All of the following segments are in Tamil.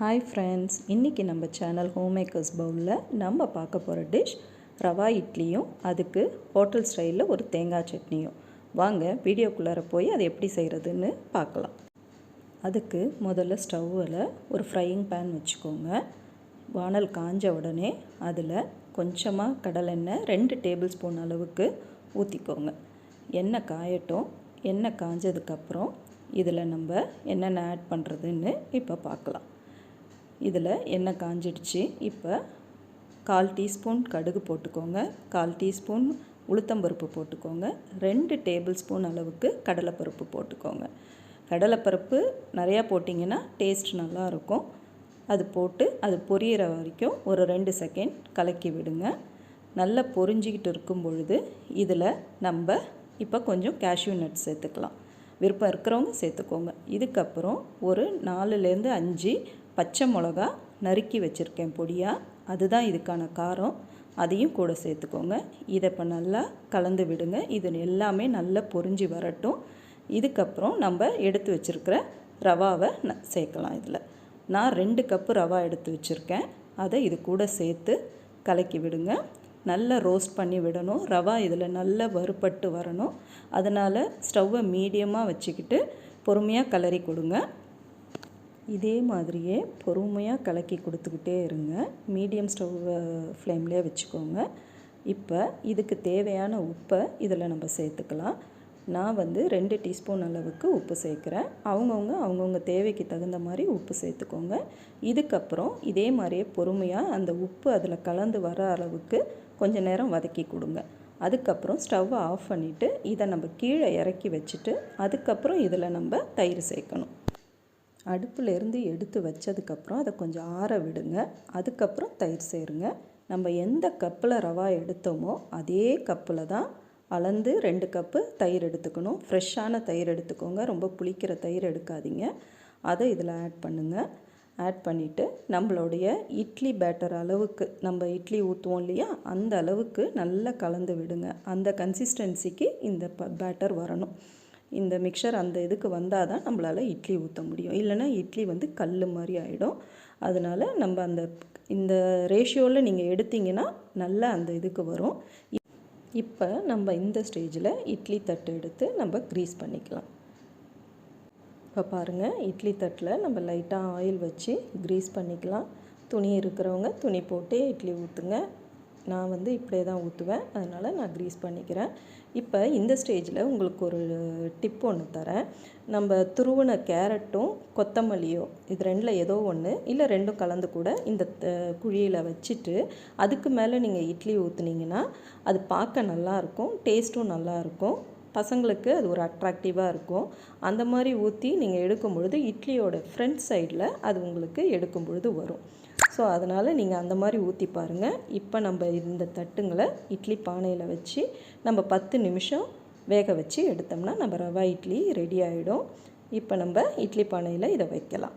ஹாய் ஃப்ரெண்ட்ஸ் இன்றைக்கி நம்ம சேனல் ஹோம் மேக்கர்ஸ் பவுலில் நம்ம பார்க்க போகிற டிஷ் ரவா இட்லியும் அதுக்கு ஹோட்டல் ஸ்டைலில் ஒரு தேங்காய் சட்னியும். வாங்க வீடியோக்குள்ளார போய் அதை எப்படி செய்கிறதுன்னு பார்க்கலாம். அதுக்கு முதல்ல ஸ்டவ்வில் ஒரு ஃப்ரையிங் பேன் வச்சுக்கோங்க. வானல் காஞ்ச உடனே அதில் கொஞ்சமாக கடலெண்ணெய் ரெண்டு டேபிள் ஸ்பூன் அளவுக்கு ஊற்றிக்கோங்க எண்ணெய் காயட்டும் எண்ணெய் காஞ்சதுக்கப்புறம் இதில் நம்ம என்னென்ன ஆட் பண்ணுறதுன்னு இப்போ பார்க்கலாம். இதில் எண்ணெய் காஞ்சிடுச்சு. இப்போ கால் டீஸ்பூன் கடுகு போட்டுக்கோங்க. கால் டீஸ்பூன் உளுத்தம்பருப்பு போட்டுக்கோங்க. ரெண்டு டேபிள் ஸ்பூன் அளவுக்கு கடலைப்பருப்பு போட்டுக்கோங்க. கடலைப்பருப்பு நிறையா போட்டிங்கன்னா டேஸ்ட் நல்லாயிருக்கும். அது போட்டு அது பொரியிற வரைக்கும் ஒரு ரெண்டு செகண்ட் கலக்கி விடுங்க. நல்லா பொரிஞ்சிக்கிட்டு இருக்கும் பொழுது இதில் நம்ம இப்போ கொஞ்சம் கேஷ்யூ நட் சேர்த்துக்கலாம். விருப்பம் இருக்கிறவங்க சேர்த்துக்கோங்க. இதுக்கப்புறம் ஒரு நாலுலேருந்து அஞ்சு பச்சை மிளகா நறுக்கி வச்சுருக்கேன் பொடியாக அதுதான் இதுக்கான காரம். அதையும் கூட சேர்த்துக்கோங்க. இதை இப்போ நல்லா கலந்து விடுங்க. இது எல்லாமே நல்லா பொறிஞ்சி வரட்டும். இதுக்கப்புறம் நம்ம எடுத்து வச்சுருக்கிற ரவாவை ந சேர்க்கலாம் இதில். நான் ரெண்டு கப்பு ரவா எடுத்து வச்சுருக்கேன். அதை இது கூட சேர்த்து கலக்கி விடுங்க. நல்லா ரோஸ்ட் பண்ணி விடணும். ரவா இதில் நல்லா வறுபட்டு வரணும். அதனால் ஸ்டவ்வை மீடியமாக வச்சுக்கிட்டு பொறுமையாக கிளறி கொடுங்க. இதே மாதிரியே பொறுமையாக கலக்கி கொடுத்துக்கிட்டே இருங்க. மீடியம் ஸ்டவ் ஃப்ளேம்லேயே வச்சுக்கோங்க. இப்போ இதுக்கு தேவையான உப்பை இதில் நம்ம சேர்த்துக்கலாம். நான் வந்து ரெண்டு டீஸ்பூன் அளவுக்கு உப்பு சேர்க்குறேன். அவங்கவுங்க அவங்கவுங்க தேவைக்கு தகுந்த மாதிரி உப்பு சேர்த்துக்கோங்க. இதுக்கப்புறம் இதே மாதிரியே பொறுமையாக அந்த உப்பு அதில் கலந்து வர அளவுக்கு கொஞ்சம் நேரம் வதக்கி கொடுங்க. அதுக்கப்புறம் ஸ்டவ்வை ஆஃப் பண்ணிவிட்டு இதை நம்ம கீழே இறக்கி வச்சுட்டு அதுக்கப்புறம் இதில் நம்ம தயிர் சேர்க்கணும். அடுப்புலேருந்து எடுத்து வச்சதுக்கப்புறம் அதை கொஞ்சம் ஆற விடுங்க. அதுக்கப்புறம் தயிர் சேருங்க. நம்ம எந்த கப்பில் ரவா எடுத்தோமோ அதே கப்பில் தான் அளந்து ரெண்டு கப்பு தயிர் எடுத்துக்கணும். ஃப்ரெஷ்ஷான தயிர் எடுத்துக்கோங்க. ரொம்ப புளிக்கிற தயிர் எடுக்காதீங்க. அதை இதில் ஆட் பண்ணுங்கள் ஆட் பண்ணிவிட்டு நம்மளுடைய இட்லி பேட்டர் அளவுக்கு நம்ம இட்லி ஊற்றுவோம் இல்லையா? அந்த அளவுக்கு நல்லா கலந்து விடுங்க. அந்த கன்சிஸ்டன்சிக்கு இந்த ப பேட்டர் வரணும். இந்த மிக்சர் அந்த இதுக்கு வந்தால் தான் நம்மளால் இட்லி ஊற்ற முடியும். இல்லைனா இட்லி வந்து கல் மாதிரி ஆகிடும் அதனால் நம்ம அந்த இந்த ரேஷியோவில் நீங்கள் எடுத்தீங்கன்னா நல்லா அந்த இதுக்கு வரும். இப்போ நம்ம இந்த ஸ்டேஜில் இட்லி தட்டு எடுத்து நம்ம க்ரீஸ் பண்ணிக்கலாம். இப்போ பாருங்கள் இட்லி தட்டில் நம்ம லைட்டாக ஆயில் வச்சு க்ரீஸ் பண்ணிக்கலாம். துணி இருக்கிறவங்க துணி போட்டு இட்லி ஊற்றுங்க நான் வந்து இப்படியே தான் ஊற்றுவேன் அதனால் நான் க்ரீஸ் பண்ணிக்கிறேன். இப்போ இந்த ஸ்டேஜில் உங்களுக்கு ஒரு டிப் ஒன்று தரேன். நம்ம துருவன கேரட்டும் கொத்தமல்லியோ இது ரெண்டில் ஏதோ ஒன்று இல்லை ரெண்டும் கலந்து கூட இந்த குழியில் வச்சுட்டு அதுக்கு மேலே நீங்கள் இட்லி ஊற்றுனீங்கன்னா அது பார்க்க நல்லாயிருக்கும் டேஸ்ட்டும் நல்லாயிருக்கும் பசங்களுக்கு அது ஒரு அட்ராக்டிவாக இருக்கும். அந்த மாதிரி ஊற்றி நீங்கள் எடுக்கும் பொழுது இட்லியோட ஃப்ரண்ட் சைடில் அது உங்களுக்கு எடுக்கும் பொழுது வரும். ஸோ அதனால் நீங்கள் அந்த மாதிரி ஊற்றி பாருங்கள் இப்போ நம்ம இந்த தட்டுங்களை இட்லி பானையில் வச்சு நம்ம பத்து நிமிஷம் வேக வச்சு எடுத்தோம்னா நம்ம ரவா இட்லி ரெடி ஆகிடும் இப்போ நம்ம இட்லி பானையில் இதை வைக்கலாம்.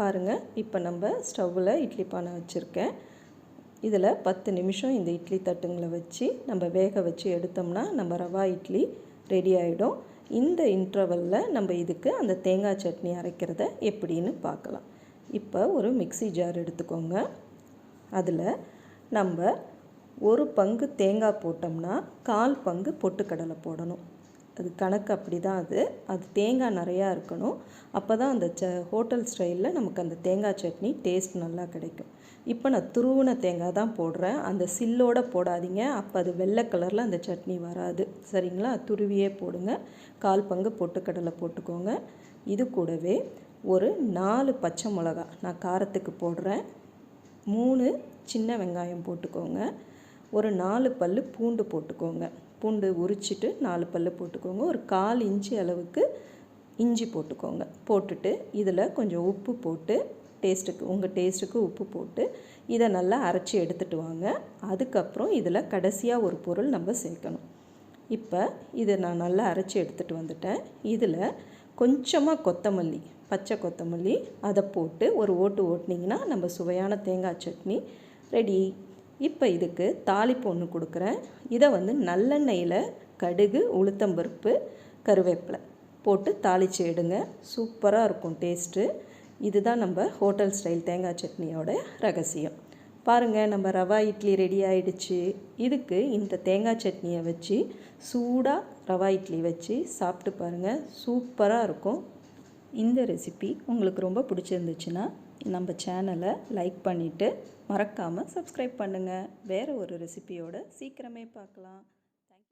பாருங்கள் இப்போ நம்ம ஸ்டவ்வில் இட்லி பானை வச்சுருக்கேன். இதில் பத்து நிமிஷம் இந்த இட்லி தட்டுங்களை வச்சு நம்ம வேக வச்சு எடுத்தோம்னா நம்ம ரவா இட்லி ரெடி ஆகிடும் இந்த இன்டர்வலில் நம்ம இதுக்கு அந்த தேங்காய் சட்னி அரைக்கிறத எப்படின்னு பார்க்கலாம். இப்போ ஒரு மிக்சி ஜார் எடுத்துக்கோங்க. அதில் நம்ம ஒரு பங்கு தேங்காய் போட்டோம்னா கால் பங்கு பொட்டுக்கடலை போடணும். அது கணக்கு அப்படி தான் அது. அது தேங்காய் நிறையா இருக்கணும். அப்போ தான் அந்த ச ஹோட்டல் ஸ்டைலில் நமக்கு அந்த தேங்காய் சட்னி டேஸ்ட் நல்லா கிடைக்கும். இப்போ நான் துருவின தேங்காய் தான் போடுறேன். அந்த சில்லோடு போடாதீங்க. அப்போ அது வெள்ளை கலரில் அந்த சட்னி வராது. சரிங்களா? துருவியே போடுங்க. கால் பங்கு பொட்டுக்கடலை போட்டுக்கோங்க. இது கூடவே ஒரு நாலு பச்சை மிளகா நான் காரத்துக்கு போடுறேன். மூணு சின்ன வெங்காயம் போட்டுக்கோங்க. ஒரு நாலு பல் பூண்டு போட்டுக்கோங்க. பூண்டு உரிச்சிட்டு நாலு பல் போட்டுக்கோங்க. ஒரு கால் இன்ச்சு அளவுக்கு இஞ்சி போட்டுக்கோங்க. போட்டுட்டு இதில் கொஞ்சம் உப்பு போட்டு டேஸ்ட்டுக்கு உங்கள் டேஸ்ட்டுக்கு உப்பு போட்டு இதை நல்லா அரைச்சி எடுத்துகிட்டு வாங்க. அதுக்கப்புறம் இதில் கடைசியாக ஒரு பொருள் நம்ம சேர்க்கணும். இப்போ இதை நான் நல்லா அரைச்சி எடுத்துகிட்டு வந்துட்டேன். இதில் கொஞ்சமாக கொத்தமல்லி பச்சை கொத்தமல்லி அதை போட்டு ஒரு ஓட்டு ஓட்டினீங்கன்னா நம்ம சுவையான தேங்காய் சட்னி ரெடி. இப்போ இதுக்கு தாளிப்பு ஒன்று கொடுக்குறேன். இதை வந்து நல்லெண்ணெயில் கடுகு உளுத்தம்பருப்பு கருவேப்பிலை போட்டு தாளித்து எடுங்க. சூப்பராக இருக்கும் டேஸ்ட்டு. இதுதான் நம்ம ஹோட்டல் ஸ்டைல் தேங்காய் சட்னியோட ரகசியம். பாருங்கள் நம்ம ரவா இட்லி ரெடி ஆயிடுச்சு. இதுக்கு இந்த தேங்காய் சட்னியை வச்சு சூடாக ரவா இட்லி வச்சு சாப்பிட்டு பாருங்கள் சூப்பராக இருக்கும். இந்த ரெசிபி உங்களுக்கு ரொம்ப பிடிச்சிருந்துச்சுன்னா நம்ம சேனலை லைக் பண்ணிவிட்டு மறக்காமல் சப்ஸ்கிரைப் பண்ணுங்கள் வேறு ஒரு ரெசிபியோடு சீக்கிரமே பார்க்கலாம்.